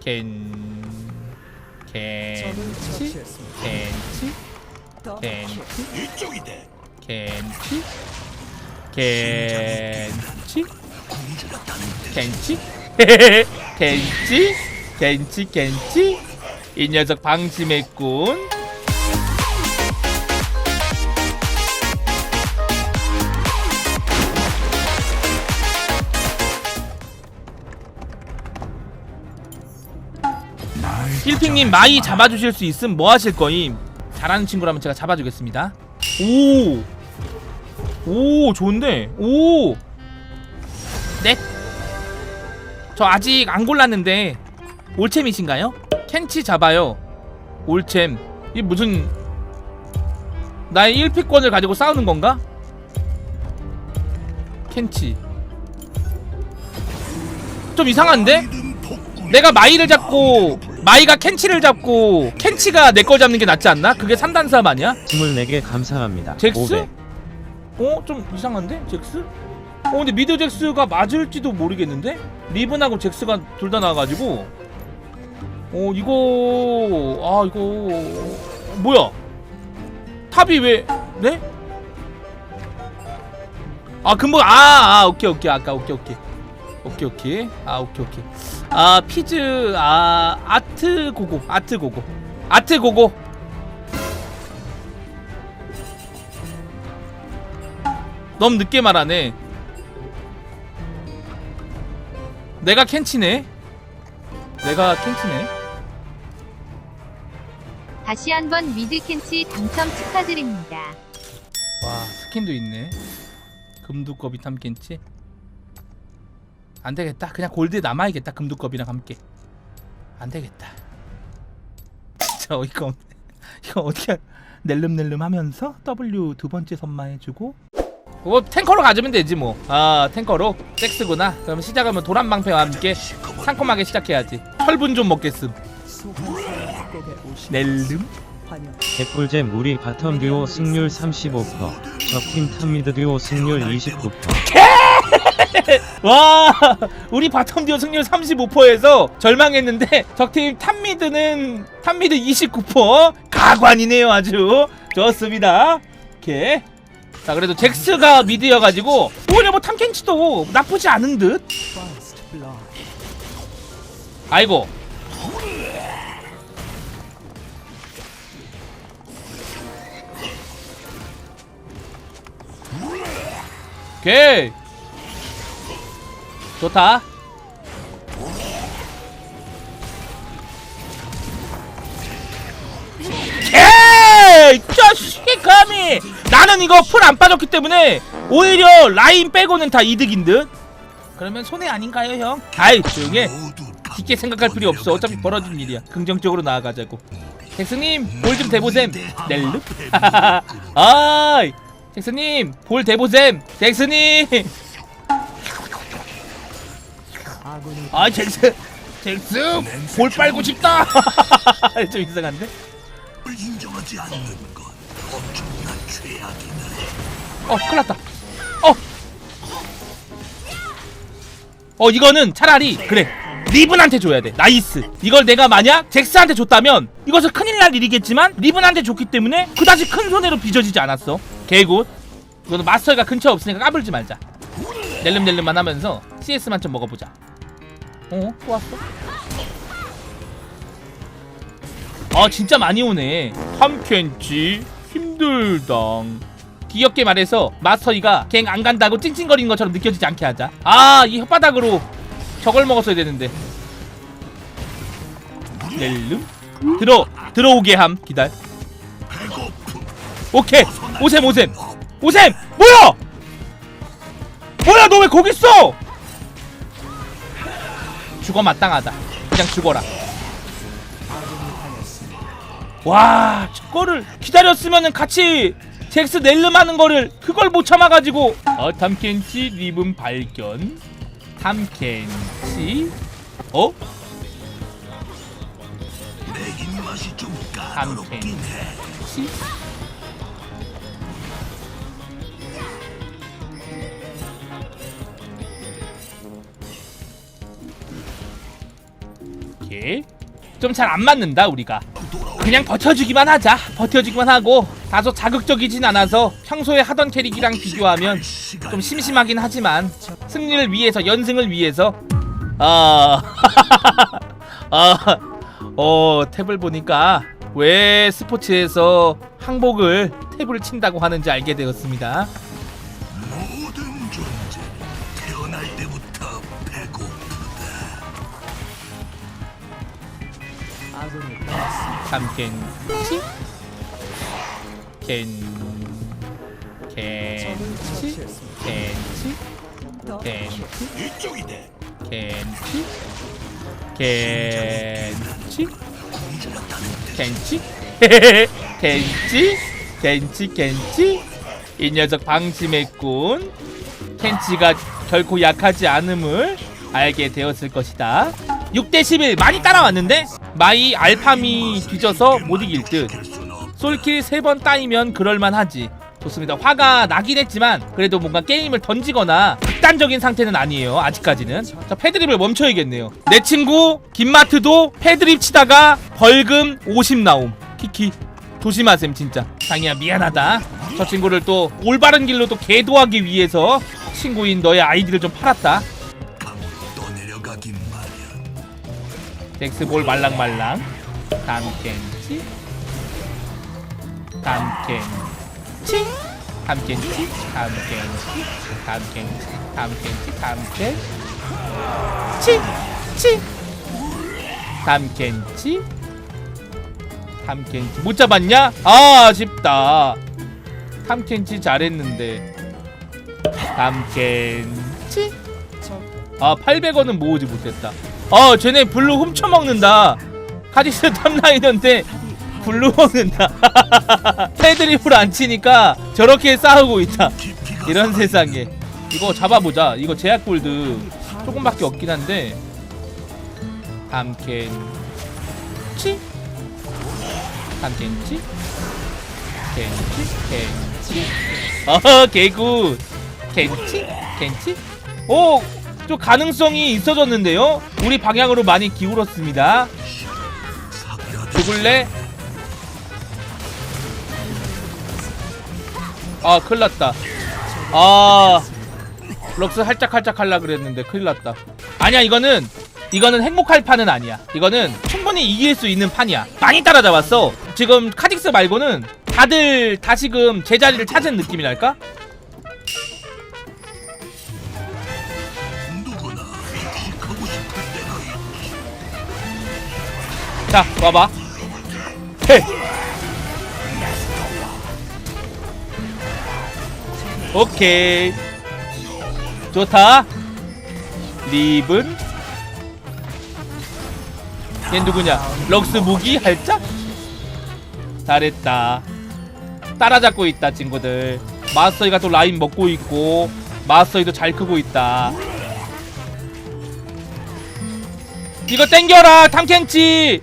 켄치 더블 켄치 킬. 이쪽이다. 켄치 켄치 켄치 켄치 켄치 켄치 이 녀석 방심했군 힐핑님 마이 잡아주실 수 있음 뭐 하실 거임? 잘하는 친구라면 제가 잡아주겠습니다. 오, 오 좋은데, 오, 네. 저 아직 안 골랐는데 올챔이신가요? 켄치 잡아요. 올챔. 이 무슨 나의 1피권을 가지고 싸우는 건가? 켄치. 좀 이상한데? 내가 마이를 잡고 마이가 켄치를 잡고 켄치가 내 걸 잡는 게 낫지 않나? 그게 3단 싸움 아니야? 24개 감사합니다. 잭스? 500. 어? 좀 이상한데? 잭스? 어 근데 미드 잭스가 맞을지도 모르겠는데? 리븐하고 잭스가 둘 다 나와가지고 어 이거 아 이거 뭐야 탑이 왜 네? 아 근본 아, 아 오케이 오케이 아까 오케이 오케이 오케이 오케이. 아 오케이 오케이. 아 피즈 아 아트 고고 아트 고고. 아트 고고. 너무 늦게 말하네. 내가 켄치네. 내가 켄치네. 다시 한번 미드 캔치 당첨 축하드립니다. 와 스킨도 있네. 금두꺼비 탐켄치 안되겠다. 그냥 골드에 남아야겠다. 금두꺼비랑 함께. 안되겠다. 진짜 어이가 없네. 이거 어떻게 낼름낼름 하면서 W 두 번째 선마해주고. 뭐 탱커로 가주면 되지 뭐아 탱커로? 섹스구나. 그럼 시작하면 도란방패와 함께 상콤하게 시작해야지. 철분 좀 먹겠음. 낼름. 개꿀잼 우리 바텀 듀오 승률 35%. 적팀 탑미드 듀오 승률 29%. 와 우리 바텀 듀오 승률 35%에서 절망했는데 적팀 탑미드는 탑미드 29% 가관이네요 아주. 좋습니다. 오케이. 자 그래도 잭스가 미드여가지고 오히려 뭐 탐켄치도 나쁘지 않은 듯. 아이고. 오케이 좋다. 에이 자식이 감히. 나는 이거 풀 안 빠졌기 때문에 오히려 라인 빼고는 다 이득인 듯. 그러면 손해 아닌가요 형? 아이 조용해. 깊게 생각할 필요 없어. 어차피 벌어진 일이야. 긍정적으로 나아가자고. 잭스님 볼 좀 대보셈. 넬름? 아이 잭스님 볼 대보셈. 잭스님 아 잭스 잭스 볼 빨고 싶다. 좀 이상한데? 인정하지 않는 건 엄청난 죄악이네. 어 큰일났다. 어! 어 이거는 차라리 그래. 리븐한테 줘야 돼. 나이스. 이걸 내가 만약 잭스한테 줬다면 이것은 큰일 날 일이겠지만 리븐한테 줬기 때문에 그다지 큰 손해로 빚어지지 않았어. 개굿. 이거는 마스터가 근처에 없으니까 까불지 말자. 낼름낼름만 하면서 CS만 좀 먹어보자 어? 또 왔어? 아 진짜 많이 오네. 탐켄치 힘들당. 귀엽게 말해서 마스터이가 갱 안 간다고 찡찡거리는 것처럼 느껴지지 않게 하자. 아 이 혓바닥으로 저걸 먹었어야 되는데. 넬름? 들어 들어오게 함. 기다려. 오케이. 오셈 오셈. 오셈! 뭐야! 뭐야 너 왜 거기 있어 죽어 마땅하다 그냥 죽어라 와 저거를 기다렸으면은 같이 잭스 넬름 하는 거를 그걸 못 참아가지고 어 탐켄치 리븐 발견 탐켄치 어? 내 입맛이 좀 까다롭긴 해. 치? 좀 잘 안 맞는다 우리가. 그냥 버텨주기만 하자. 버텨주기만 하고 다소 자극적이진 않아서 평소에 하던 캐릭이랑 비교하면 좀 심심하긴 하지만 승리를 위해서 연승을 위해서. 아, 아, 어 탭을 보니까 왜 스포츠에서 항복을 탭을 친다고 하는지 알게 되었습니다. 당했습니다. 삼켄치? 켄 켄치 처치했습니다. 켄치? 더 켄치? 이쪽이네. 켄치? 켄치? 켄치? 켄치? 켄치? 켄치? 이 녀석 방심했군 켄치가 결코 약하지 않음을 알게 되었을 것이다. 6대11 많이 따라왔는데 마이 알파미 뒤져서 못 이길 듯. 솔킬 3번 따이면 그럴만하지. 좋습니다. 화가 나긴 했지만 그래도 뭔가 게임을 던지거나 극단적인 상태는 아니에요 아직까지는. 자 패드립을 멈춰야겠네요. 내 친구 김마트도 패드립 치다가 벌금 50 나옴. 키키. 조심하셈 진짜. 장이야 미안하다. 저 친구를 또 올바른 길로 또 계도하기 위해서 친구인 너의 아이디를 좀 팔았다 덱스볼 말랑말랑 담켄치 담켄치 담켄치 담켄치 담켄치 담켄치 담켄치 치 담켄치 담켄치 못 잡았냐? 아 아쉽다 담켄치 잘했는데 담켄치 아 800원은 모으지 못했다 아 쟤네 블루 훔쳐먹는다. 카디스 탑라이너인데 블루 먹는다. 패드립을 안 치니까 저렇게 싸우고 있다. 이런 세상에. 이거 잡아보자. 이거 제약 골드 조금밖에 없긴 한데. 담켄치? 담켄치? 켄치? 켄치? 어 개굿. 켄치? 켄치? 오 좀 가능성이 있어졌는데요. 우리 방향으로 많이 기울었습니다. 죽을래? 아 큰일났다. 아 럭스 할짝할짝 할라 그랬는데 큰일났다. 아니야 이거는 이거는 행복할 판은 아니야. 이거는 충분히 이길 수 있는 판이야. 많이 따라잡았어. 지금 카직스 말고는 다들 다시금 제자리를 찾은 느낌이랄까? 자 와봐. 헤 오케이. 좋다. 립은? 얘 누구냐? 럭스 무기 할짝 잘했다. 따라잡고 있다 친구들. 마스터이가 또 라인 먹고 있고 마스터이도 잘 크고 있다. 이거 땡겨라 탐켄치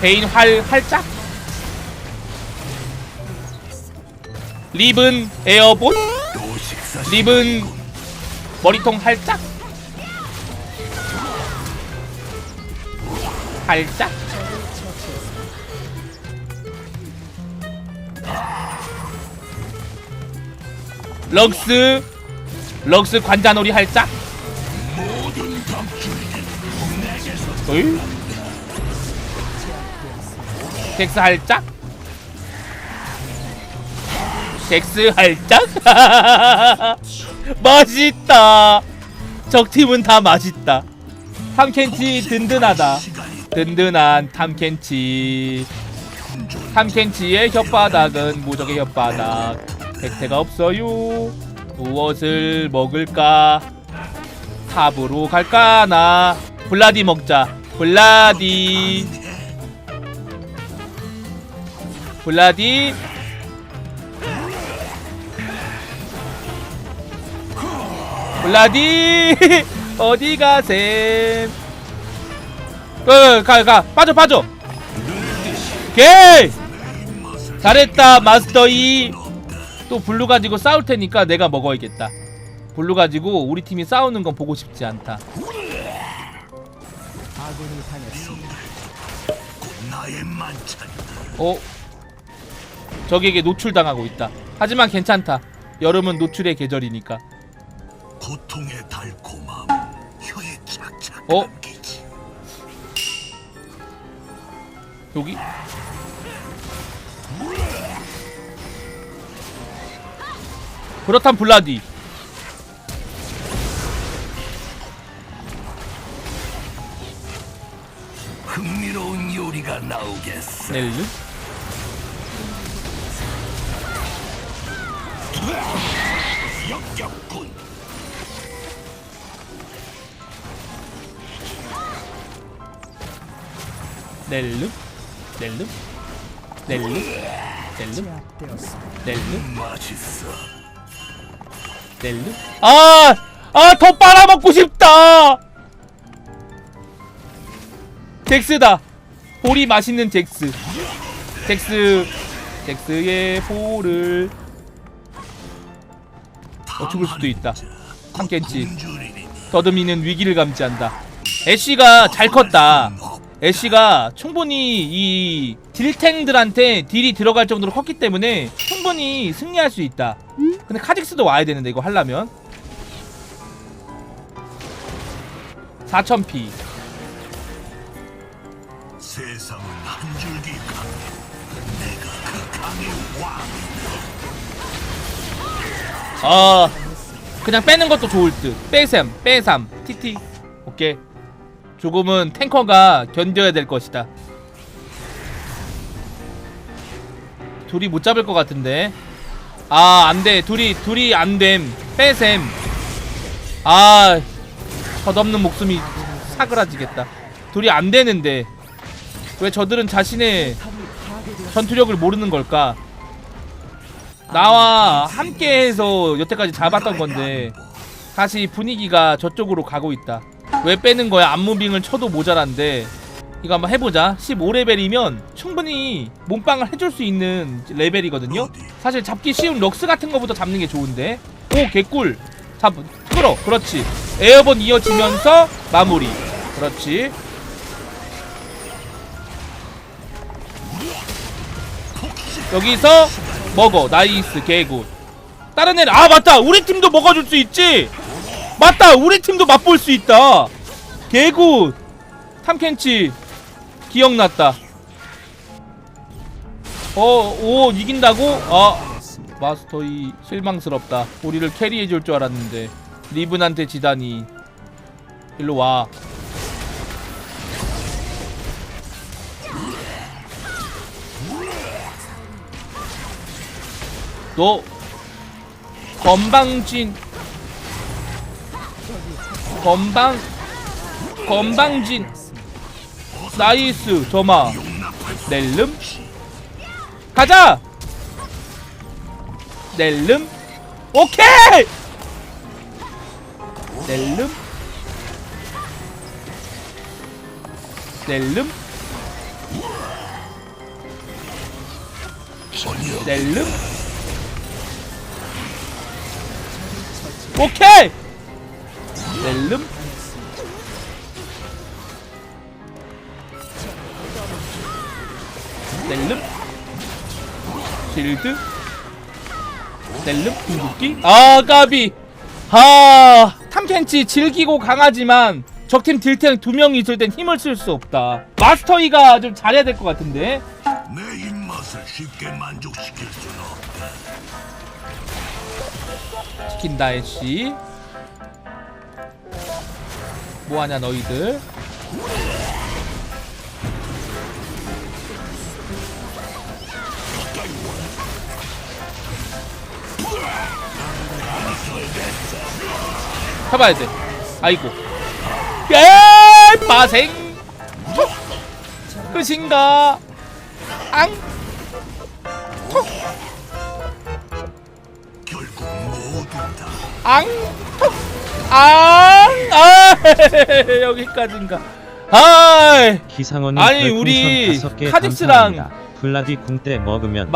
베인 활 활짝? 립은 에어본? 립은 머리통 활짝? 활짝? 럭스? 럭스 관자놀이 활짝? 어이? 덱스 할짝? 덱스 할짝? 맛있다. 적팀은 다 맛있다. 탐켄치 든든하다. 든든한 탐켄치. 탐켄치의 혓바닥은 무적의 혓바닥. 백태가 없어요. 무엇을 먹을까? 탑으로 갈까 나? 블라디 먹자. 블라디. 블라디. 블라디 어디 가셈? 그가 가 빠져 빠져. 오케이 잘했다 마스터 이. 또 블루 가지고 싸울 테니까 내가 먹어야겠다. 블루 가지고 우리 팀이 싸우는 건 보고 싶지 않다. 어? 적에게 노출당하고 있다. 하지만 괜찮다. 여름은 노출의 계절이니까. 고통의 달콤함 혀에 착착 어? 감기지. 여기? 그렇단 블라디. 흥미로운 요리가 나오겠어. 넬르? 넬르? 넬르? 넬르? 제압되었습니다. 넬르? 맛있어. 넬르? 아! 아, 더 빨아먹고 싶다! 잭스다. 볼이 맛있는 잭스. 잭스. 잭스의 볼을. 어, 죽을 수도 있다. 참겠지. 더듬이는 위기를 감지한다. 애쉬가 잘 컸다. 애쉬가 충분히 이 딜탱들한테 딜이 들어갈 정도로 컸기 때문에 충분히 승리할 수 있다. 근데 카직스도 와야 되는데 이거 하려면 4000피 세상은 한 줄기 강해. 내가 그 강의 왕. 아 그냥 빼는 것도 좋을 듯 빼삼 빼삼 티티 오케이 조금은 탱커가 견뎌야 될 것이다. 둘이 못 잡을 것 같은데. 아 안돼. 둘이 둘이 안됨. 빼셈. 아 덧없는 목숨이 사그라지겠다. 둘이 안되는데. 왜 저들은 자신의 전투력을 모르는 걸까? 나와 함께해서 여태까지 잡았던 건데 다시 분위기가 저쪽으로 가고 있다. 왜 빼는 거야? 안무빙을 쳐도 모자란데 이거 한번 해보자. 15레벨이면 충분히 몸빵을 해줄 수 있는 레벨이거든요. 사실 잡기 쉬운 럭스 같은 거부터 잡는 게 좋은데. 오 개꿀. 잡 끌어. 그렇지. 에어본 이어지면서 마무리. 그렇지. 여기서 먹어 나이스 개굿 다른 애는 아 맞다 우리 팀도 먹어줄 수 있지 맞다! 우리 팀도 맛볼 수 있다! 개굿! 탐켄치 기억났다. 어 오 이긴다고? 아 마스터 이 실망스럽다. 우리를 캐리해줄 줄 알았는데. 리븐한테 지다니. 일로 와. 너 건방진 건방 건방진. 나이스 점아 넬름. 가자! 넬름. 오케이! 넬름. 넬름. 넬름. 오케이 넬름? 넬름? 실드? 넬름? 궁극기? 아 까비! 아 탐켄치 질기고 강하지만 적팀 딜탱 두 명이 있을 땐 힘을 쓸 수 없다. 마스터이가 좀 잘해야 될 것 같은데. 내 입맛을 쉽게 만족시킬 수는 없다. 시킨다 애쉬 뭐하냐 너희들? 해봐야 돼. 아이고. 예 빠생. 톡. 끝인가? 앙. 결국 모두 다 앙! 톡! 앙! 아! 여기까지인가. 아! 기상원이 아니, 별풍선 우리 다섯 개 카직스랑 감사합니다. 블라디 궁때 먹으면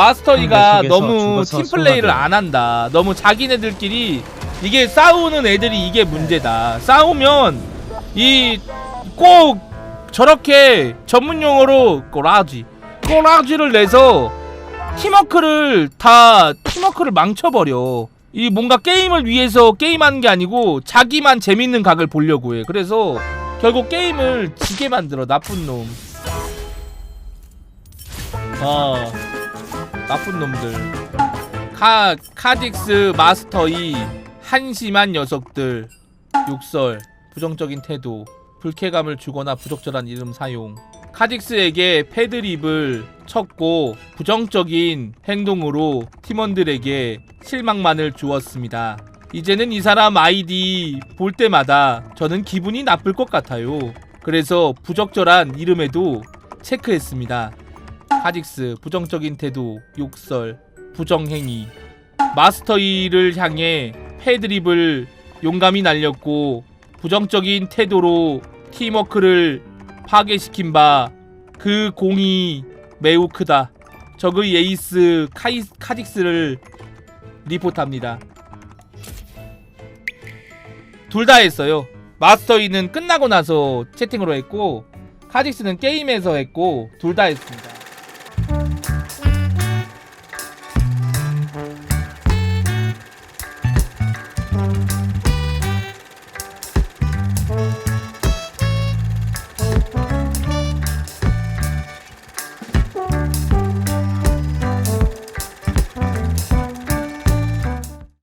속에서 너무 죽어서 팀플레이를. 안 한다. 너무 자기네들끼리 이게 싸우는 애들이 이게 문제다. 싸우면 이 꼭 저렇게 전문 용어로 꼬라지 꼬라지를 내서 팀워크를 다 팀워크를 망쳐버려. 이 뭔가 게임을 위해서 게임하는 게 아니고 자기만 재밌는 각을 보려고 해. 그래서 결국 게임을 지게 만들어 나쁜 놈. 어 나쁜 놈들. 카 카직스 마스터 이 한심한 녀석들. 욕설, 부정적인 태도, 불쾌감을 주거나 부적절한 이름 사용. 카직스에게 패드립을 쳤고 부정적인 행동으로 팀원들에게 실망만을 주었습니다. 이제는 이 사람 아이디 볼 때마다 저는 기분이 나쁠 것 같아요. 그래서 부적절한 이름에도 체크했습니다. 카직스 부정적인 태도, 욕설, 부정행위. 마스터 2를 향해 패드립을 용감히 날렸고 부정적인 태도로 팀워크를 파괴시킨 바 그 공이 매우 크다. 적의 에이스 카이, 카직스를 리포트합니다. 둘 다 했어요. 마스터 2는 끝나고 나서 채팅으로 했고 카직스는 게임에서 했고 둘 다 했습니다.